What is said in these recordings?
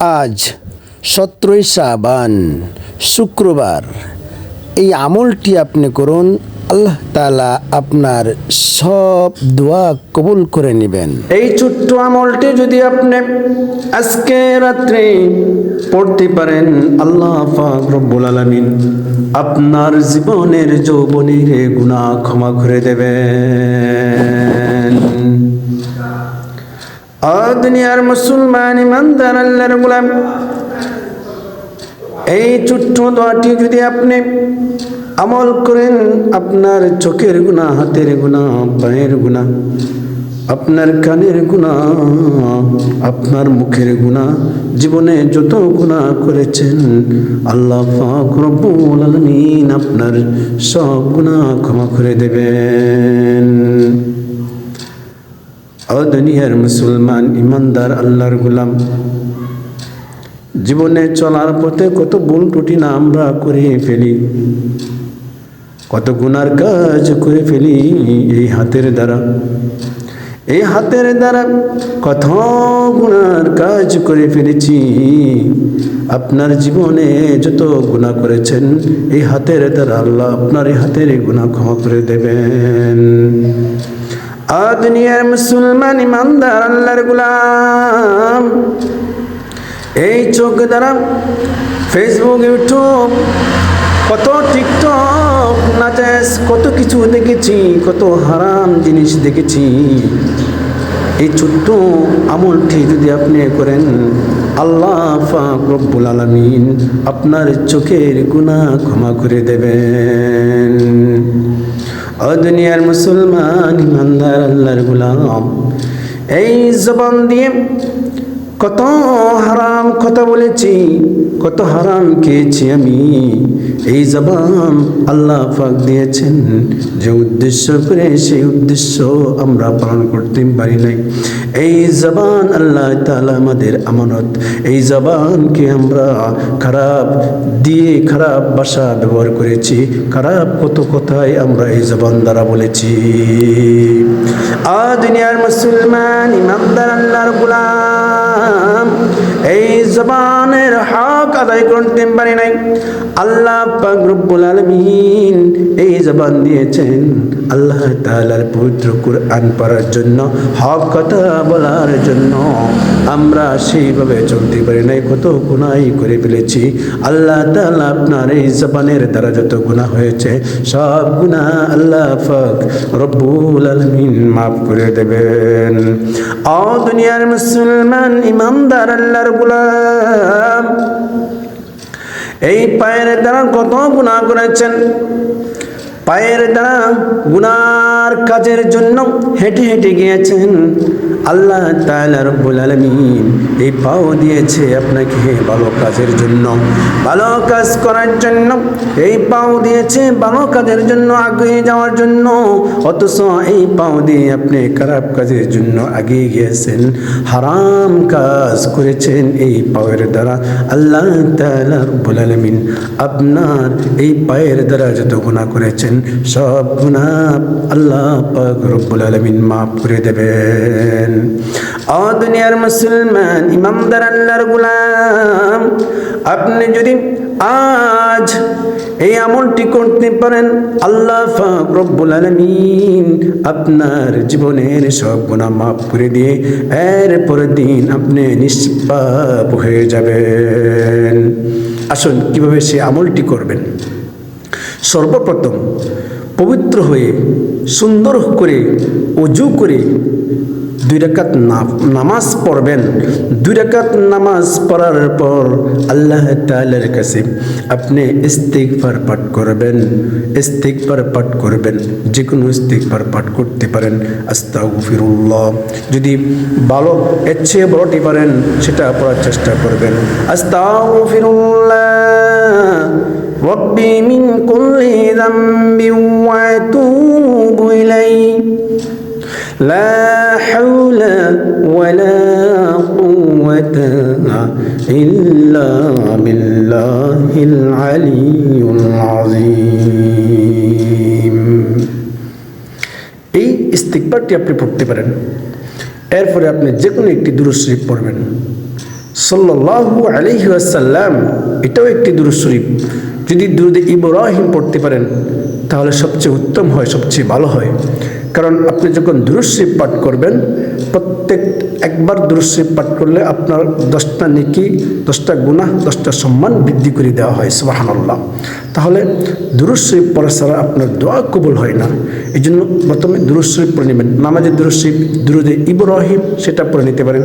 আজ সতেরোই শ্রাবান শুক্রবার। এই আমলটি আপনি করুন, আল্লাহ তালা আপনার সব দোয়া কবুল করে নেবেন। এই ছোট্ট আমলটি যদি আপনি আজকে রাত্রে পড়তে পারেন, আল্লাহ রব্বুল আলামিন আপনার জীবনের যৌবনের গুনাহ ক্ষমা করে দেবেন। আ দুনিয়ার মুসলমান ইমানদার আল্লাহর গোলাম। এই ছোট্ট দোয়াটি যদি আপনি আমল করেন, আপনার চোখের গুণা হাতের গুণা পায়ের গুণা আপনার কানের গুণা আপনার মুখের গুণা জীবনে যত গুণা করেছেন, আল্লাহ আপনার সব গুণা ক্ষমা করে দেবেন। ও দুনিয়ার মুসলমান ইমানদার আল্লাহর গুলাম। জীবনে চলার পথে কত ভুল টুটি না আমরা করে ফেলি। কত গুনার কাজ করে ফেলি এই হাতের দ্বারা। এই হাতের দ্বারা কত গুনার কাজ করে ফেলেছি। আপনার জীবনে যত গুণা করেছেন, এই হাতের দ্বারা আল্লাহ আপনার এই হাতের গুণা ক্ষমা করে দেবেন। আ দুনিয়ার মুসলমান ইমানদার আল্লাহর গুলাম। এই চোখ দ্বারা ফেসবুক ইউটিউব কত টিকটক নাচাস কত কিছু দেখেছি, কত হারাম জিনিস দেখেছি। এই ছোট্ট আমলটি যদি আপনি করেন, আল্লাহ রব্বুল আলামিন আপনার চোখের গুনাহ ক্ষমা করে দেবেন। ও দুনিয়ার মুসলমান, ইমানদার, আল্লাহর গুলাম। এই জবান দিয়ে কত হারাম কথা বলেছি, কত হারাম খেয়েছি আমি। এই জবান আল্লাহ পাক দিয়েছেন যে উদ্দেশ্য করে, সেই উদ্দেশ্য আমরা পালন করতে পারি নাই। এই জবান আল্লাহ তাআলা আমাদের আমানত। এই জবানকে আমরা খারাপ দিয়ে খারাপ ভাষা ব্যবহার করেছি, খারাপ কত কথাই আমরা এই জবান দ্বারা বলেছি। আ দুনিয়ার মুসলমান, ইমানদার, আল্লাহর গুলাম, এই জবানের হক আদায় করতে পারি নাই। আল্লাহ পাক রব্বুল এই জবান দিয়েছেন, আল্লাহ তাআলার পবিত্র কুরআন পড়ার জন্য, হক কথা বলার জন্য। আমরা সেইভাবে চলতে পারি নাই, কত গুনাই করে ফেলেছি। আল্লাহ তাআলা আপনার এই জবানের দ্বারা যত গুনাহ হয়েছে, সব গুনাহ আল্লাহ পাক রব্বুল আলামিন মাফ করে দেবেন। ও দুনিয়ার মুসলমান ইমানদার আল্লাহর গোলাম এই পায়ের দ্বারা কত গুণা করেছেন? পায়ের দ্বারা গুনার কাজের জন্য হেঁটে হেঁটে গিয়েছেন। আল্লাহ তাআলা রব্বুল আলামিন এই পাও দিয়েছে আপনাকে ভালো কাজের জন্য। ভালো কাজ করার জন্য, এই পাও দিয়েছে ভালো কাজের জন্য আগে যাওয়ার জন্য। অথচ এই পাও দিয়ে আপনি খারাপ কাজের জন্য আগিয়ে গিয়েছেন। হারাম কাজ করেছেন এই পাওয়ের দ্বারা। আল্লাহ তাআলা রব্বুল আলামিন আপনার এই পায়ের দ্বারা যত গুণা করেছেন, সব গুণা আল্লাহ পাক রব্বুল আলামিন মাফ করে দেবেন। ও দুনিয়ার মুসলমান ইমামদার আল্লাহর গোলাম, আপনি যদি আজ এই আমলটি করতে পারেন, আল্লাহ রব্বুল আলামিন আপনার জীবনের সব গুনাহ মাফ করে দিয়ে এর পরের দিন আপনি নিষ্পাপ হয়ে যাবেন। আসুন, কীভাবে সে আমলটি করবেন? সর্বপ্রথম পবিত্র হয়ে সুন্দর করে অজু করে দুই রাকাত নামাজ পড়বেন। দুই রাকাত নামাজ পড়ার পর আল্লাহ তালের কাছে আপনি ইস্তিকফার পাঠ করবেন। ইস্তিকফার পাঠ করবেন। যে কোনো ইস্তিকফার পাঠ করতে পারেন। আস্তাগফিরুল্লাহ। যদি ভালো ইচ্ছে বড়টি পারেন, সেটা পড়ার চেষ্টা করবেন। আস্তাগফিরুল্লাহ। রব্বি মিন কুল্লি যামবি ওয়া আতুবু ইলাইহি। لا حول ولا قوة إلا بالله العلي العظيم. এই ইস্তিকবারটি আপনি পড়তে পারেন। এরপরে আপনি যে কোনো একটি দুরুশরীফ পড়বেন। সাল্লাহু আলহি আসাল্লাম এটাও একটি দুরুশরীফ যদি দুরুদে ইব্রাহিম পড়তে পারেন, তাহলে সবচেয়ে উত্তম হয়, সবচেয়ে ভালো হয়। কারণ আপনি যখন দুরূদ পাঠ করবেন, প্রত্যেক একবার দুরূদ শরীফ পাঠ করলে আপনার দশটা নেকি, দশটা গুণা দশটা সম্মান বৃদ্ধি করে দেওয়া হয়, সুবহানাল্লাহ। তাহলে দুরূদ শরীফ পড়া ছাড়া আপনার দোয়া কবুল হয় না। এই জন্য প্রথমে দুরূদ শরীফ পড়ে নেবেন। নামাজের দুরূদ দুরুদে ইব্রাহিম সেটা পড়ে নিতে পারেন।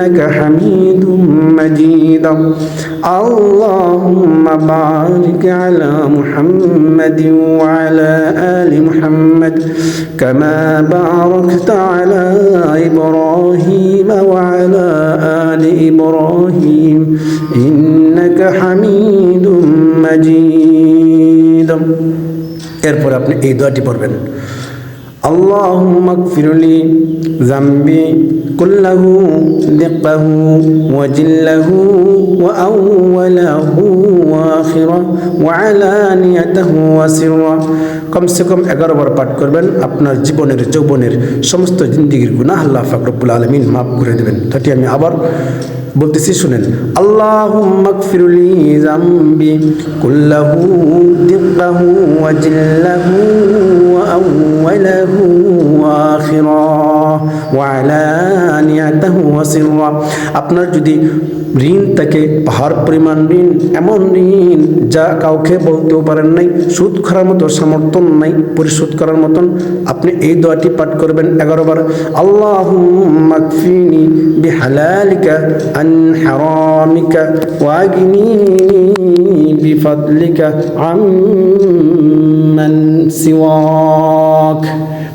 إنك حميد مجيد اللهم بارك على محمد وعلى آل محمد كما باركت على إبراهيم وعلى آل إبراهيم إنك حميد مجيد এরপর আপনি এই দোয়াটি পড়বেন اللهم اغفر لي ذنبي كله دقه وجله وأوله وآخره وعلانيته وسره কমসে কম এগারো বার পাঠ করবেন আপনার জীবনের যৌবনের সমস্ত জিন্দিগির গুনাহ আল্লাহ ফাকরবুল আলমিন মাফ করে দেবেন তাটি আমি আবার বলতেছি শুনেন আল্লাহ আপনার যদি ঋণ তাকে পাহাড় পরিমাণ ঋণ, এমন ঋণ যা কাউকে বলতেও পারেন নাই, সুদ করার মতো সমর্থন নাই, পরিশোধ করার মতন। আপনি এই দোয়াটি পাঠ করবেন এগারো বার। আল্লাহ বিহালালিকা আন হারামিকা ওয়াগিনি বিফাদলিকা আম্মান সিওয়াক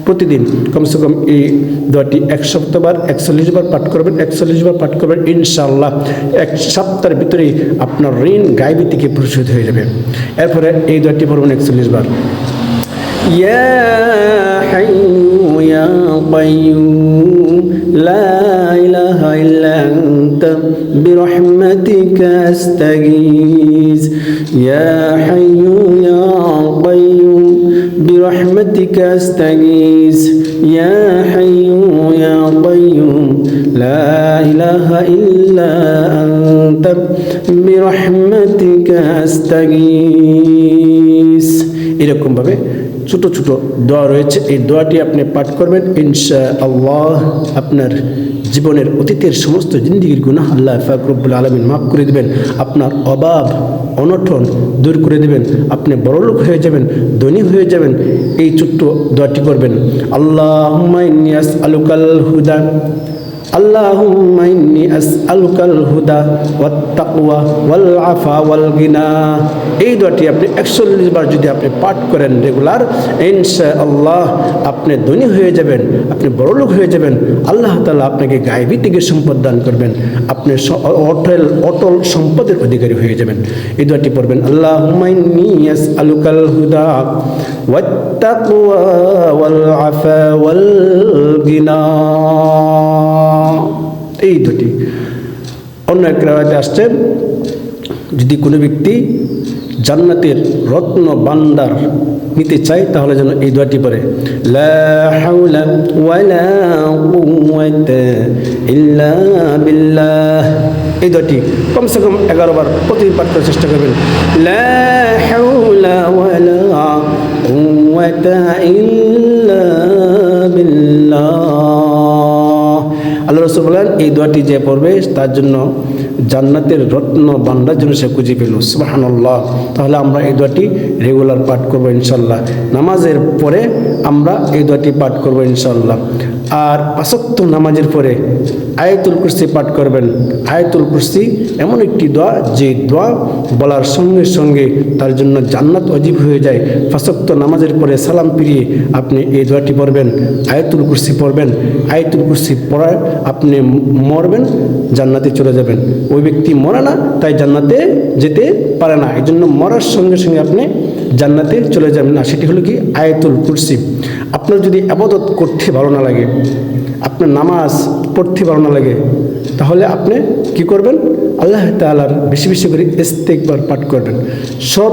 প্রতিদিন কমসে কম এই দোয়াটি এক সপ্তাহবার একচল্লিশ বার পাঠ করবেন একচল্লিশ বার পাঠ করবেন ইনশাল্লাহ এক সপ্তাহের ভিতরেই আপনার ঋণ গাইবি থেকে পরিশোধ হয়ে যাবে এরপরে এই দোয়াটি পড়বেন একচল্লিশ বার يا حي يا قيوم لا إله إلا أنت برحمتك أستغيث يا حي يا قيوم برحمتك أستغيث يا حي يا قيوم لا إله إلا أنت برحمتك أستغيث এরকমভাবে ছোট ছোট দোয়া রয়েছে। এই দোয়াটি আপনি পাঠ করবেন। ইনশা আল্লাহ আপনার জীবনের অতীতের সমস্ত জিন্দিগির গুনাহ আল্লাহ ফাকরবুল আলমিন মাফ করে দেবেন। আপনার অভাব, অনটন দূর করে দেবেন। আপনি বড়লোক হয়ে যাবেন, ধনী হয়ে যাবেন। এই ছোট্ট দোয়াটি করবেন। আল্লাহ আলুকাল হুদা اللهم إني أسألك الهدى والتقوى والعفا والغنى এই দোয়াটি আপনি একচল্লিশ বার যদি আপনি পাঠ করেন রেগুলার ইনশা আল্লাহ আপনি ধনী হয়ে যাবেন আপনি বড়লোক হয়ে যাবেন আল্লাহ তালা আপনাকে গায়েবী থেকে সম্পদ দান করবেন আপনি স- অটল অটল সম্পদের অধিকারী হয়ে যাবেন এই দোয়াটি পড়বেন আল্লাহ আলুকাল হুদা والتقوى والعفا والغنى এই দুটি। অন্য এক রায়তে আসছে, যদি কোনো ব্যক্তি জান্নাতের রত্ন বান্দার নিতে চায়, তাহলে যেন এই দোয়াটি বিল্লাহ। এই দোয়াটি কমসে কম এগারো বার প্রতিদিন পাঠ করার চেষ্টা করবেন, লা রসুল বলেন, এই দোয়াটি যে পড়বে, তার জন্য জান্নাতের রত্ন বান্দার জন্য সে খুঁজে পেল। সুবাহান্লাহ তাহলে আমরা এই দোয়াটি রেগুলার পাঠ করব ইনশাল্লাহ। নামাজের পরে আমরা এই দোয়াটি পাঠ করব ইনশাল্লাহ। আর আসক্ত নামাজের পরে আয়াতুল কুরসি পাঠ করবেন। আয়াতুল কুরসি এমন একটি দোয়া, যে দোয়া বলার সঙ্গে সঙ্গে তার জন্য জান্নাত অজীব হয়ে যায়। ফাসক্ত নামাজের পরে সালাম ফিরিয়ে আপনি এই দোয়াটি পড়বেন, আয়াতুল কুরসি পড়বেন। আয়াতুল কুরসি পড়ায় আপনি মরবেন, জান্নাতে চলে যাবেন। ওই ব্যক্তি মরে না, তাই জান্নাতে যেতে পারে না। এই জন্য মরার সঙ্গে সঙ্গে আপনি জান্নাতে চলে যাবেন। না সেটি হলো কি? আয়াতুল কুরসি। আপনার যদি আবাদত করতে ভালো না লাগে, আপনার নামাজ পড়তে ভালো না লাগে, তাহলে আপনি কি করবেন? আল্লাহ তালার বেশি বেশি করে ইস্তেকবার পাঠ করবেন। সব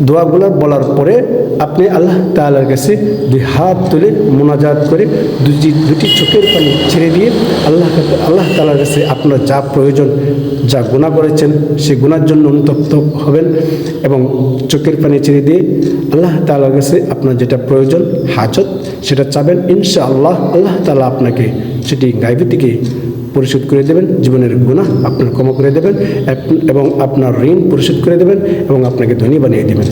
দোয়াগুলো বলার পরে আপনি আল্লাহ তালার কাছে দুই হাত তুলে মোনাজাত করে দুটি দুটি চোখের পানি ছেড়ে দিয়ে আল্লাহ আল্লাহ তালার কাছে আপনার যা প্রয়োজন, যা গুণা করেছেন, সে গুণার জন্য অনুতপ্ত হবেন এবং চোখের পানি ছেড়ে দিয়ে আল্লাহ তালার কাছে আপনার যেটা প্রয়োজন, হাজত, সেটা চাবেন। ইনশা আল্লাহ আল্লাহ তালা আপনাকে সেটি গাইবে থেকে পরিশোধ করে দেবেন, জীবনের গুণা আপনার ক্ষমা করে দেবেন এবং আপনার ঋণ পরিশোধ করে দেবেন, এবং আপনাকে ধনী বানিয়ে দেবেন।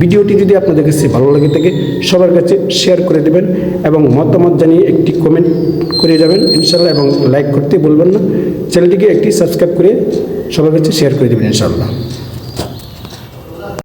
ভিডিওটি যদি আপনাদের কাছে ভালো লাগে থাকে, সবার কাছে শেয়ার করে দেবেন, এবং মতামত জানিয়ে একটি কমেন্ট করে যাবেন ইনশাল্লাহ এবং লাইক করতে বলবেন না। চ্যানেলটিকে একটি সাবস্ক্রাইব করে সবার কাছে শেয়ার করে দেবেন ইনশাল্লাহ